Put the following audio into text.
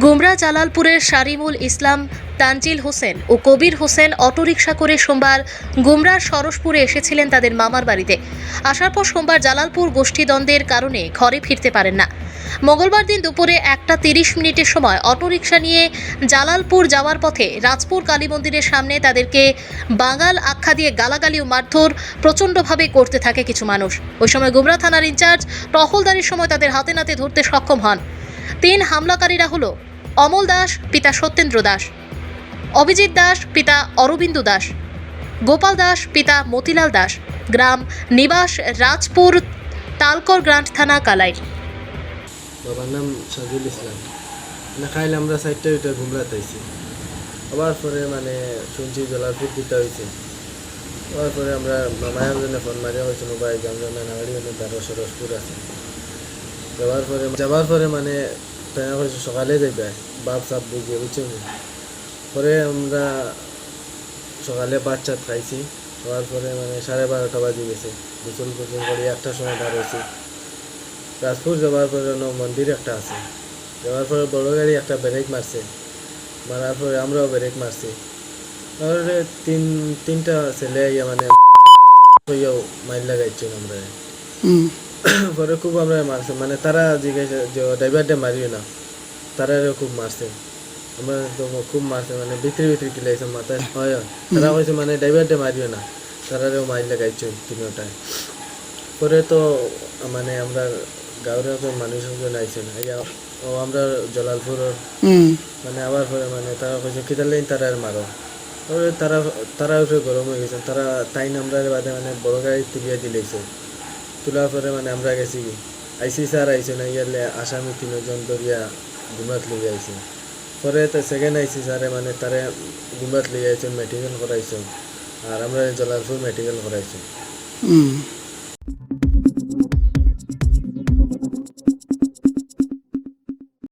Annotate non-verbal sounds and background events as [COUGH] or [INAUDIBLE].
গুমরা জালালপুরের শারিমুল ইসলাম, তানজিল হোসেন ও কবির হোসেন অটোরিকশা করে সোমবার গুমরার সরসপুরে এসেছিলেন তাদের মামার বাড়িতে। আসার পর সোমবার জালালপুর গোষ্ঠীদ্বন্দ্বের কারণে ঘরে ফিরতে পারেন না। মঙ্গলবার দিন দুপুরে একটা তিরিশ মিনিটের সময় অটোরিকশা নিয়ে জালালপুর যাওয়ার পথে রাজপুর কালী মন্দিরের সামনে তাদেরকে বাঙাল আখ্যা দিয়ে গালাগালি ও মারধর প্রচণ্ডভাবে করতে থাকে কিছু মানুষ। ওই সময় গুমরা থানার ইনচার্জ টহলদারির সময় তাদের হাতে নাতে ধরতে সক্ষম হন। তিন হামলাকারীরা হলো অমল দাস, পিতা সত্যেন্দ্র দাস, অভিজিৎ দাস, পিতা অরবিন্দু দাস, গোপাল দাস, পিতা মতিলাল দাস, গ্রাম নিবাস রাজপুর, তালকর গ্রান্ট থানা, কালাই। বাবার নাম সাজুল ইসলাম। মানে খাইলে আমরা সাইডটা ওইটা ঘুমরাতে আইছি। আবার পরে মানে শুনছি জলারপুর দিতে হয়েছে আবার পরে আমরা মামায়ার জন্য ফোন মারিয়া হয়েছিল, ভাই আমরা নাগাড়ি হলে তার সরসপুর আছে। যাওয়ার পরে যাওয়ার পরে মানে তাই হয়েছে সকালে যাইবে। বাপ সাপ বুঝিয়ে বুঝছ পরে আমরা সকালে চাত খাইছি। খাওয়ার পরে মানে সাড়ে বারোটা বাজে গেছে। গোসল গোসল করে একটার সময় হয়েছি। রাজপুর যাওয়ার পরে মন্দির একটা আছে। যাওয়ার পরে বড় গাড়ি একটা ব্রেক মারছে। মারার পরে আমরাও ব্রেক মারছি। তারপরে তিন, তিনটা ছেলে মানে মাইল লাগাইছে আমরা। [COUGHS] পরে খুব আমরা মারছে। মানে তারা জিজ্ঞাসা ড্রাইভারটা মারিও না তারা খুব মারছে। আমরা তো খুব মারছে মানে ভিতরে ভিতরে কিলাইছে মাথায় হয়। তারা কইছে মানে ড্রাইভারটা মারিও না তারারেও মাইল লাগাইছে তিনটায় পরে তো মানে আমরা গাঁৱৰ তো মানুষজন আইছে না। ও আমরা জলালপুর মানে আবার পরে মানে তারা কইছে কিতালে তারা আর মারো? তারা তারা গরম হয়ে গেছে। তারা তাই আমরা বাদে মানে বড় গাড়ি তুলিয়া দিলেছে তোলার পরে মানে আমরা গেছি, আইসি স্যার আইসে না ইয়ারলে আসামি তিনজন ধরিয়া গুমাত লিয়ে আইছে। পরে তো সেকেন্ড আইসি স্যারে মানে তারে গুমাত লিয়ে আইসেন মেডিকেল করাইছেন আর আমরা জলালপুর মেডিকেল করাইছে।